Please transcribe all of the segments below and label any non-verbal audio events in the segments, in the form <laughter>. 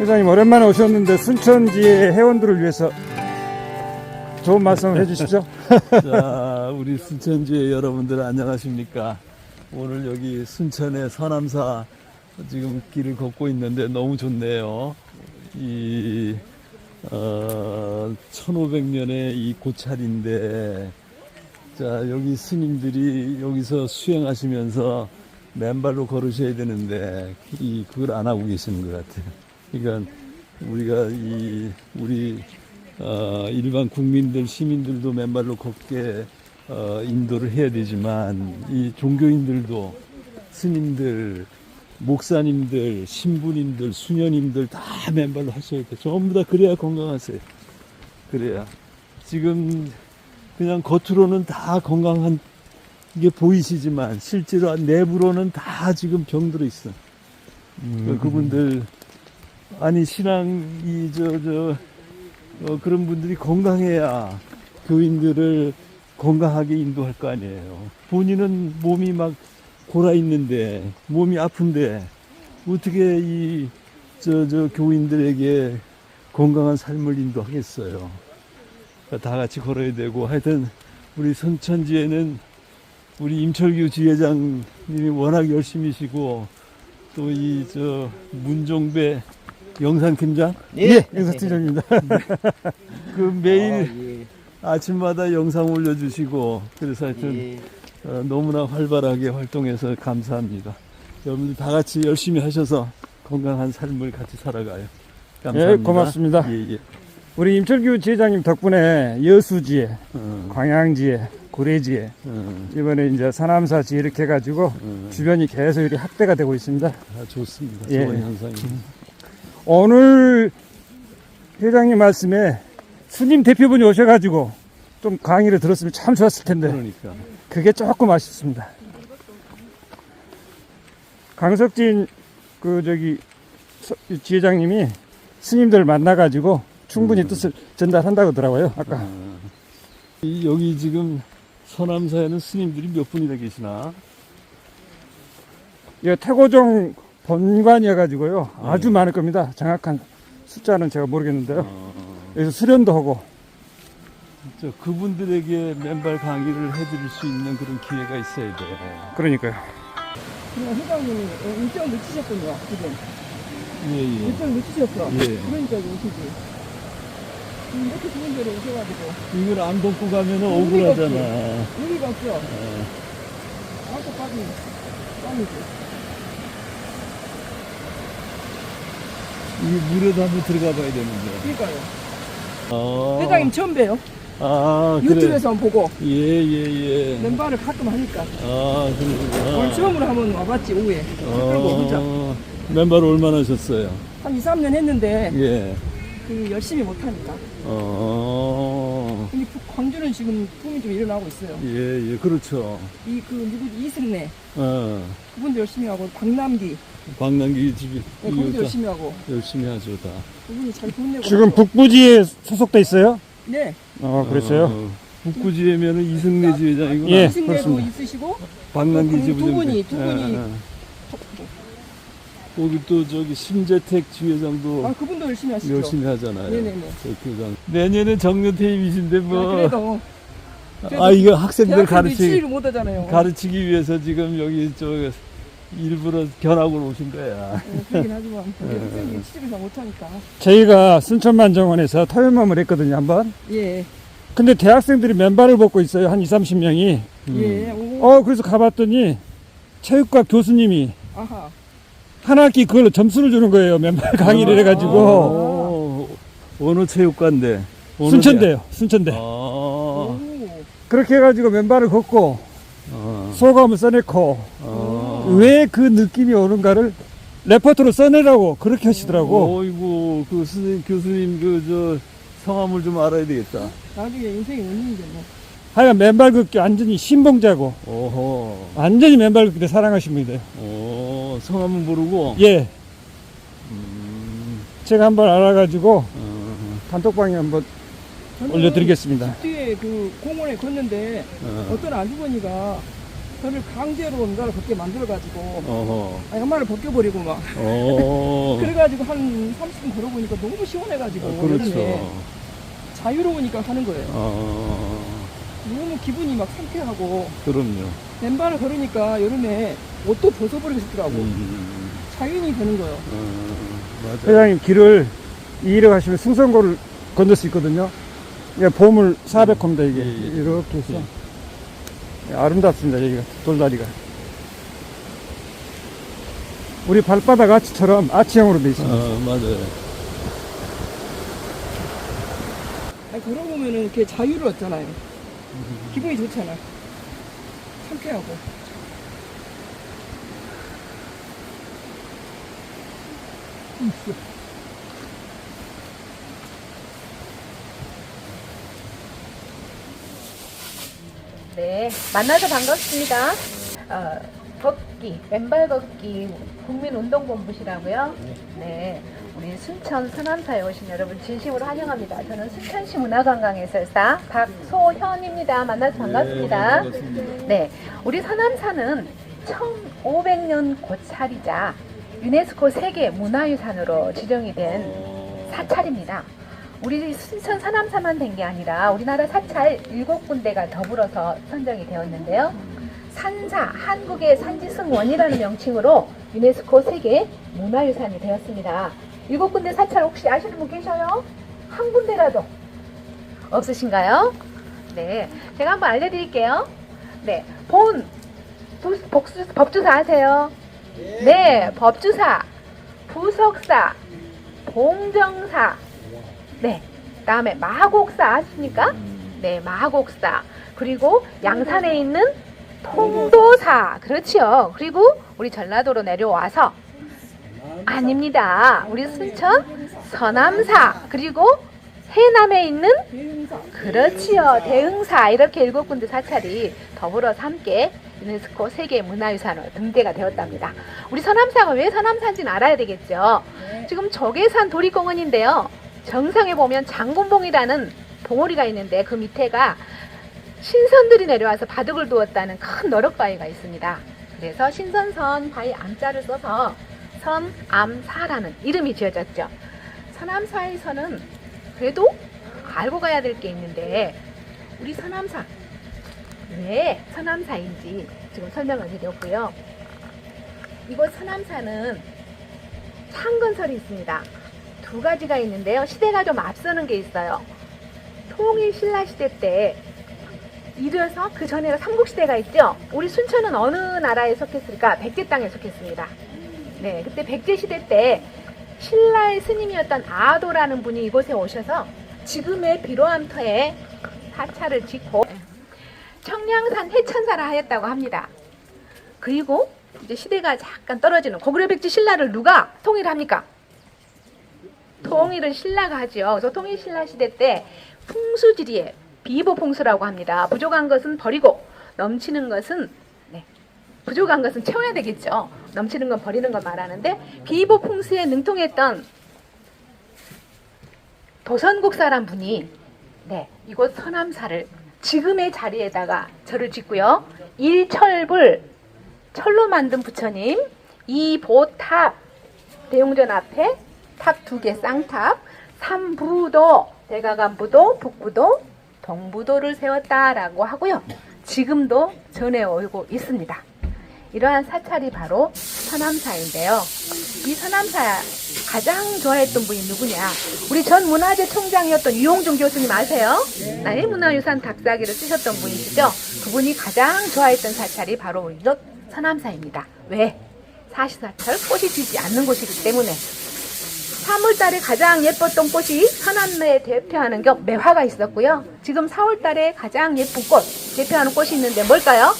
회장님 오랜만에 오셨는데 순천지의 회원들을 위해서 좋은 말씀을 해주시죠. <laughs> 자, <laughs> 우리 순천지의 여러분들 안녕하십니까? 오늘 여기 순천의 서남사 지금 길을 걷고 있는데 너무 좋네요. 이, 어, 1500년의 이 고찰인데, 자, 여기 스님들이 여기서 수행하시면서 맨발로 걸으셔야 되는데, 이, 그걸 안 하고 계시는 것 같아요. 그러니까 우리가 이, 우리 어, 일반 국민들, 시민들도 맨발로 걷게 어, 인도를 해야 되지만 이 종교인들도 스님들, 목사님들, 신부님들, 수녀님들 다 맨발로 하셔야 돼. 전부 다 그래야 건강하세요. 그래야 지금 그냥 겉으로는 다 건강한 게 보이시지만 실제로 내부로는 다 지금 병들어 있어. 그분들 아니 신앙이 저저 어, 그런 분들이 건강해야 교인들을 건강하게 인도할 거 아니에요. 본인은 몸이 막 골아 있는데 몸이 아픈데 어떻게 이 저저 교인들에게 건강한 삶을 인도하겠어요. 다 같이 걸어야 되고 하여튼 우리 선천지에는 우리 임철규 지회장님이 워낙 열심히시고 또 이 저 문종배 영상 팀장 예, 영사팀장입니다. <laughs> 그 매일 아, 예. 아침마다 영상 올려주시고 그래서 하여튼 예. 어, 너무나 활발하게 활동해서 감사합니다. 여러분들 다 같이 열심히 하셔서 건강한 삶을 같이 살아가요. 감사합니다. 예, 고맙습니다. 예, 예. 우리 임철규 지회장님 덕분에 여수지에, 어, 광양지에, 고래지에 어, 이번에 이제 서남사지 이렇게 해가지고 어, 주변이 계속 이렇게 확대가 되고 있습니다. 아, 좋습니다. 예. 좋은 현상입니다. 오늘 회장님 말씀에 스님 대표분이 오셔가지고 좀 강의를 들었으면 참 좋았을 텐데 그러니까 그게 조금 아쉽습니다. 강석진 그 저기 지회장님이 스님들 만나가지고 충분히 음. 뜻을 전달한다고 하더라고요. 아까 어, 이, 여기 지금 서남사에는 스님들이 몇 분이나 계시나? 이 태고종 본관이어가지고요 아주 네. 많을 겁니다. 정확한 숫자는 제가 모르겠는데요. 어, 여기서 수련도 하고 저 그분들에게 맨발 강의를 해드릴 수 있는 그런 기회가 있어야 돼. 그러니까요. 그냥 회장님이 어, 일정 늦추셨군요, 지금. 예, 예. 일정 늦추셨어. 예. 그러니까 오시지. 지금 이렇게 좋은 데로 오셔가지고. 이걸 안 벗고 가면 억울하잖아. 의미가 없어. 어, 아무것까지 땀이지. 이 물에도 한번 들어가 봐야 되는데. 그러니까요. 아, 회장님 처음 봬요. 아. 유튜브에서 보고 예, 예, 예. 맨발을 가끔 하니까. 아, 그러구나. 오늘 처음으로 한번 와봤지, 오후에. 끌고 혼자. 어, 맨발 얼마나 하셨어요? 한 2, 3년 했는데, 예. 그 열심히 못하니까. 어, 근데 부- 광주는 지금 붐이 좀 일어나고 있어요. 예, 예, 그렇죠. 이, 그, 누구지, 이승래. 어, 그분도 열심히 하고, 박남기. 광남기 집이 네, 그분도 이거 다 열심히 하고. 열심히 하죠, 다. 그분이 잘 돈내고. 지금 북부지에 소속돼 있어요? 네. 어, 그랬어요. 어, 북구지회면은 이승래 지회장이구나. 예. 이승래도 그렇습니다. 있으시고, 박남기 두 지부장. 분이, 두 분이. 거기 또 저기 심재택 지회장도 아, 그분도 열심히 하시죠. 열심히 하잖아요. 네네네. 저 교장. 내년에 정년 퇴임이신데 아, 뭐. 그래도 아, 이거 학생들 가르치, 취직을 못 하잖아요. 가르치기 위해서 지금 여기 저 일부러 견학을 오신 거야. 네, 그러긴 하지만 우리 <laughs> 학생들이 취직을 다 못하니까. 저희가 순천만정원에서 토요모임을 했거든요, 한번. 예, 근데 대학생들이 맨발을 벗고 있어요, 한 2, 30명이. 예. 음. 오, 어, 그래서 가봤더니 체육과 교수님이 아하. 한 학기 그걸로 점수를 주는 거예요, 맨발 강의를 해가지고. 어, 어느 체육관데? 어느 순천대요, 순천대. 아, 오. 그렇게 해가지고 맨발을 걷고 어, 소감을 써내고 어. 왜그 느낌이 오는가를 레포트로 써내라고 그렇게 하시더라고. 어이구, 그 선생님, 교수님 그 저 성함을 좀 알아야 되겠다. 나중에 인생이 운인데 뭐. 하여간 맨발 걷기 완전히 신봉자고 오호. 완전히 맨발 걷기를 사랑하신 분이래 성함은 모르고. 예, 음, 제가 한번 알아가지고 어, 단톡방에 한번 저는 올려드리겠습니다. 집 뒤에 그 공원에 걷는데 어. 어떤 아주머니가 저를 강제로 뭔가를 벗게 만들어가지고 어허. 아, 양말을 벗겨버리고 막 어. <laughs> 그래가지고 한 30분 걸어보니까 너무 시원해가지고 어, 그렇죠. 여름에 자유로우니까 하는 거예요. 어. 너무 기분이 막 상쾌하고 그럼요. 맨발을 걸으니까 여름에 옷도 벗어버리고 싶더라고. 음. 자연이 되는 거예요. 어. 맞아요. 회장님 길을 이일에 가시면 승선고를 건널 수 있거든요. 이게 보물 400호입니다 이게 예, 예. 이렇게 해서 예, 아름답습니다 여기가 돌다리가. 우리 발바닥 아치처럼 아치형으로 돼 있습니다. 어, 맞아요. 아니, 걸어보면은 이렇게 자유를 얻잖아요. 기분이 좋잖아. 상쾌하고. <laughs> 네, 만나서 반갑습니다. 어, 걷기, 왼발 걷기 국민운동본부시라고요. 네, 우리 순천 서남사에 오신 여러분 진심으로 환영합니다. 저는 순천시 문화관광해설사 박소현입니다. 만나서 반갑습니다. 네, 반갑습니다. 네, 우리 서남사는 1500년 고찰이자 유네스코 세계 문화유산으로 지정이 된 어. 사찰입니다. 우리 순천 서남사만 된 게 아니라 우리나라 사찰 일곱 군데가 더불어서 선정이 되었는데요. 산사, 한국의 산지승원이라는 명칭으로 유네스코 세계 문화유산이 되었습니다. 일곱 군데 사찰 혹시 아시는 분 계셔요? 한 군데라도 없으신가요? 네, 제가 한번 알려드릴게요. 네, 본 부- 복수, 법주사 아세요? 네, 법주사, 부석사, 봉정사, 네, 다음에 마곡사 아십니까? 네, 마곡사. 그리고 양산에 있는 통도사. 그렇지요. 그리고 우리 전라도로 내려와서 아닙니다. 우리 순천 서남사. 그리고 해남에 있는. 그렇지요. 대흥사 이렇게 일곱 군데 사찰이 더불어서 함께 유네스코 세계 문화유산으로 등재가 되었답니다. 우리 서남사가 왜 서남사인지는 알아야 되겠죠. 지금 적외산 도립공원인데요. 정상에 보면 장군봉이라는 봉우리가 있는데 그 밑에가 신선들이 내려와서 바둑을 두었다는 큰 너럭바위가 있습니다. 그래서 신선선 바위 암자를 써서 선암사라는 이름이 지어졌죠. 서남사에서는 그래도 알고 가야 될 게 있는데 우리 서남사 왜 서남사인지 지금 설명을 드렸고요. 이곳 서남사는 창건설이 있습니다. 두 가지가 있는데요. 시대가 좀 앞서는 게 있어요. 통일 신라 시대 때 이르서 그 전에 삼국시대가 있죠. 우리 순천은 어느 나라에 속했을까? 백제 땅에 속했습니다. 네, 그때 백제 시대 때 신라의 스님이었던 아도라는 분이 이곳에 오셔서 지금의 비로암터에 사찰을 짓고 청량산 해천사라 하였다고 합니다. 그리고 이제 시대가 잠깐 떨어지는 고구려 백제 신라를 누가 통일합니까? 통일은 신라가 하죠. 그래서 통일 신라 시대 때 풍수지리에 비보풍수라고 합니다. 부족한 것은 버리고 넘치는 것은 네, 부족한 것은 채워야 되겠죠. 넘치는 건 버리는 걸 말하는데 비보풍수에 능통했던 도선국 사람 분이 네, 이곳 서남사를 지금의 자리에다가 절을 짓고요. 일철불 철로 만든 부처님, 이보탑 대웅전 앞에 탑 두 개 쌍탑, 삼부도 대가간부도 북부도 동부도를 세웠다라고 하고요. 지금도 전해 오고 있습니다. 이러한 사찰이 바로 서남사인데요. 이 서남사 가장 좋아했던 분이 누구냐? 우리 전 문화재 총장이었던 유홍준 교수님 아세요? 나의 문화유산 닭사기를 쓰셨던 분이시죠? 그분이 가장 좋아했던 사찰이 바로 우리 서남사입니다. 왜? 사시사철 꽃이 지지 않는 곳이기 때문에 3월달에 가장 예뻤던 꽃이 서남매에 대표하는 게 매화가 있었고요. 지금 4월달에 가장 예쁜 꽃 대표하는 꽃이 있는데 뭘까요?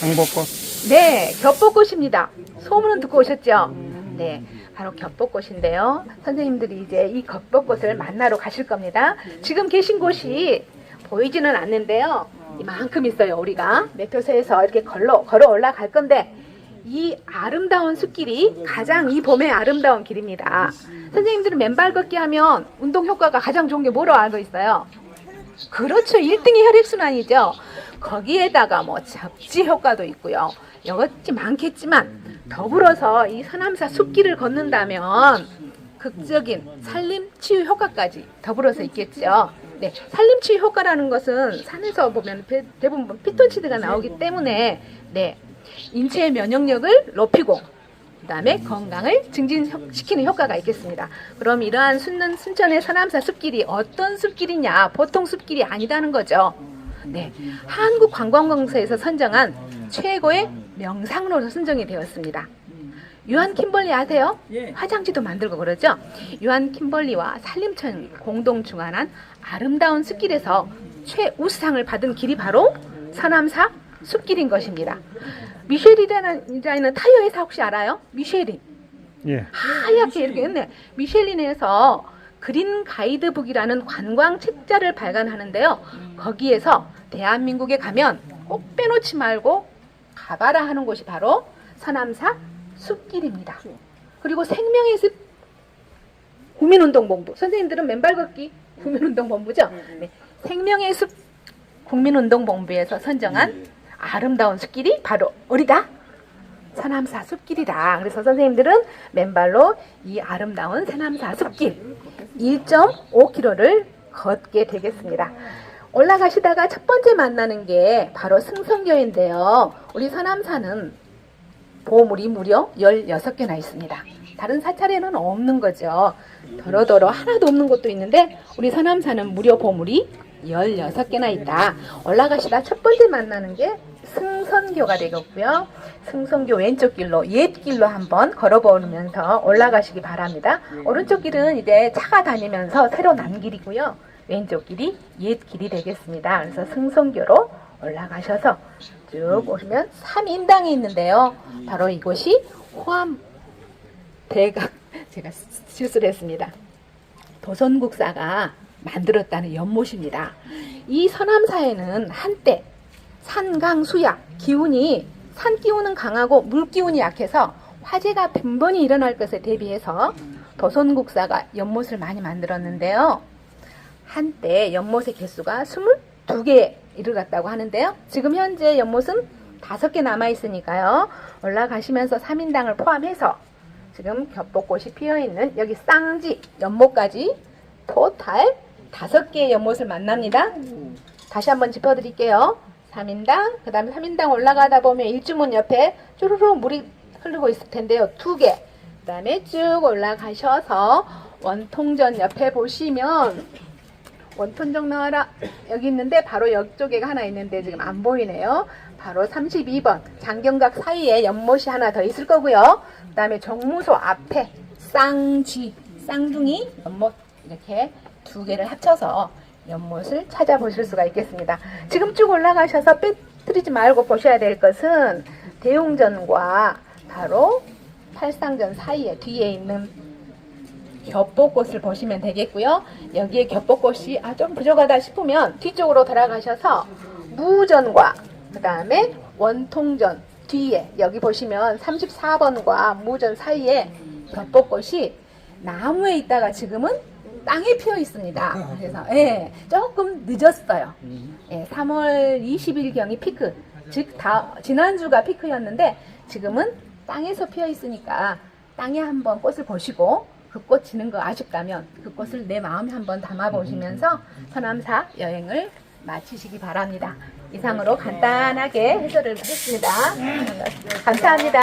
장복꽃. 네, 겹벚꽃입니다. 소문은 듣고 오셨죠? 네, 바로 겹벚꽃인데요. 선생님들이 이제 이 겹벚꽃을 만나러 가실 겁니다. 지금 계신 곳이 보이지는 않는데요. 이만큼 있어요, 우리가. 매표소에서 이렇게 걸러, 걸어 올라갈 건데, 이 아름다운 숲길이 가장 이 봄의 아름다운 길입니다. 선생님들은 맨발 걷기 하면 운동 효과가 가장 좋은 게 뭐로 알고 있어요? 그렇죠. 1등이 혈액순환이죠. 거기에다가 뭐 잡지 효과도 있고요. 여것이 많겠지만 더불어서 이 서남사 숲길을 걷는다면 극적인 산림 치유 효과까지 더불어서 있겠죠. 네, 산림 치유 효과라는 것은 산에서 보면 대- 대부분 피톤치드가 나오기 때문에 네, 인체의 면역력을 높이고 그다음에 건강을 증진시키는 효과가 있겠습니다. 그럼 이러한 순천의 서남사 숲길이 어떤 숲길이냐? 보통 숲길이 아니다는 거죠. 네, 한국관광공사에서 선정한 최고의 명상로로 선정이 되었습니다. 유한 킴벌리 아세요? 화장지도 만들고 그러죠? 유한 킴벌리와 산림청 공동 주관한 아름다운 숲길에서 최우수상을 받은 길이 바로 서남사 숲길인 것입니다. 미쉐린이라는 타이어 회사 혹시 알아요? 미쉐린. 예. 하얗게 이렇게 했네. 미쉐린에서 그린 가이드북이라는 관광 책자를 발간하는데요. 거기에서 대한민국에 가면 꼭 빼놓지 말고 가봐라 하는 곳이 바로 서남사 숲길입니다. 그리고 생명의 숲 국민운동본부. 선생님들은 맨발 걷기 국민운동본부죠? 네. 생명의 숲 국민운동본부에서 선정한 아름다운 숲길이 바로 어디다? 서남사 숲길이다. 그래서 선생님들은 맨발로 이 아름다운 서남사 숲길 1.5km를 걷게 되겠습니다. 올라가시다가 첫 번째 만나는 게 바로 승성교인데요. 우리 서남사는 보물이 무려 16개나 있습니다. 다른 사찰에는 없는 거죠. 더러더러 하나도 없는 곳도 있는데 우리 서남사는 무려 보물이 16개나 있다. 올라가시다 첫 번째 만나는 게 승선교가 되겠고요. 승선교 왼쪽 길로 옛 길로 한번 걸어보면서 올라가시기 바랍니다. 오른쪽 길은 이제 차가 다니면서 새로 난 길이고요. 왼쪽 길이 옛 길이 되겠습니다. 그래서 승선교로 올라가셔서 쭉 오시면 삼인당이 있는데요. 바로 이곳이 호암 대각 <laughs> 제가 실수를 했습니다. 도선국사가 만들었다는 연못입니다. 이 서남사에는 한때 산강수약 기운이 산 기운은 강하고 물 기운이 약해서 화재가 빈번히 일어날 것에 대비해서 도선국사가 연못을 많이 만들었는데요. 한때 연못의 개수가 22개에 이르렀다고 하는데요. 지금 현재 연못은 5개 남아 있으니까요. 올라가시면서 3인당을 포함해서 지금 겹벚꽃이 피어 있는 여기 쌍지 연못까지 토탈 5개의 연못을 만납니다. 다시 한번 짚어드릴게요. 3인당, 그 다음에 3인당 올라가다 보면 일주문 옆에 쭈루루 물이 흐르고 있을 텐데요. 두 개. 그 다음에 쭉 올라가셔서 원통전 옆에 보시면 원통정 나와라 여기 있는데 바로 이쪽에 하나 있는데 지금 안 보이네요. 바로 32번 장경각 사이에 연못이 하나 더 있을 거고요. 그 다음에 정무소 앞에 쌍쥐 쌍둥이 연못 이렇게 두 개를 합쳐서 연못을 찾아보실 수가 있겠습니다. 지금 쭉 올라가셔서 빼뜨리지 말고 보셔야 될 것은 대웅전과 바로 팔상전 사이에 뒤에 있는 겹벚꽃을 보시면 되겠고요. 여기에 겹벚꽃이 아, 좀 부족하다 싶으면 뒤쪽으로 돌아가셔서 무전과 그 다음에 원통전 뒤에 여기 보시면 34번과 무전 사이에 겹벚꽃이 나무에 있다가 지금은 땅에 피어 있습니다. 그래서 예, 조금 늦었어요. 예, 3월 20일 경이 피크, 즉 다, 지난주가 피크였는데 지금은 땅에서 피어 있으니까 땅에 한번 꽃을 보시고 그 꽃 지는 거 아쉽다면 그 꽃을 내 마음에 한번 담아 보시면서 서남사 여행을 마치시기 바랍니다. 이상으로 간단하게 해설을 했습니다. 감사합니다.